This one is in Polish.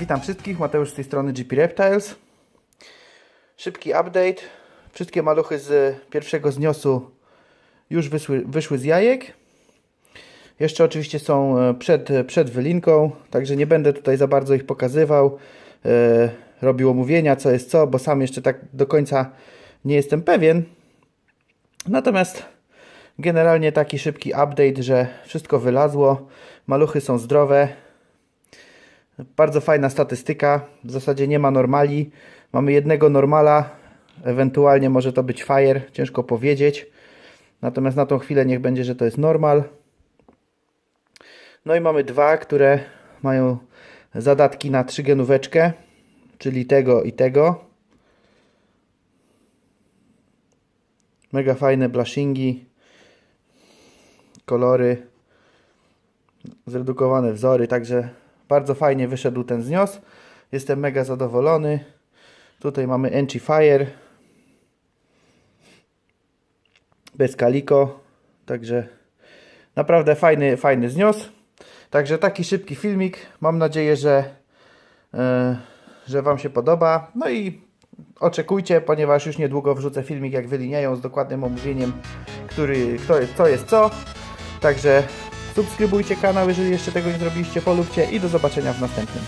Witam wszystkich, Mateusz z tej strony GP Reptiles. Szybki update. Wszystkie maluchy z pierwszego zniosu już wyszły, wyszły z jajek. Jeszcze oczywiście są e, przed, przed wylinką, także nie będę tutaj za bardzo ich pokazywał. E, robił omówienia, co jest co, bo sam jeszcze tak do końca nie jestem pewien. Natomiast generalnie taki szybki update, że wszystko wylazło, maluchy są zdrowe. Bardzo fajna statystyka. W zasadzie nie ma normali. Mamy jednego normala, ewentualnie może to być fire, ciężko powiedzieć. Natomiast na tą chwilę niech będzie, że to jest normal. No i mamy dwa, które mają zadatki na trzy genóweczkę, czyli tego i tego. Mega fajne blushingi, kolory, zredukowane wzory, także bardzo fajnie wyszedł ten znios. Jestem mega zadowolony. Tutaj mamy Enchi Fire bez kaliko, także naprawdę fajny, fajny znios. Także taki szybki filmik. Mam nadzieję, że, e, że Wam się podoba. No i oczekujcie, ponieważ już niedługo wrzucę filmik, jak wyliniają z dokładnym omówieniem, który, kto jest, co jest co. Także subskrybujcie kanał, jeżeli jeszcze tego nie zrobiliście, polubcie i do zobaczenia w następnym.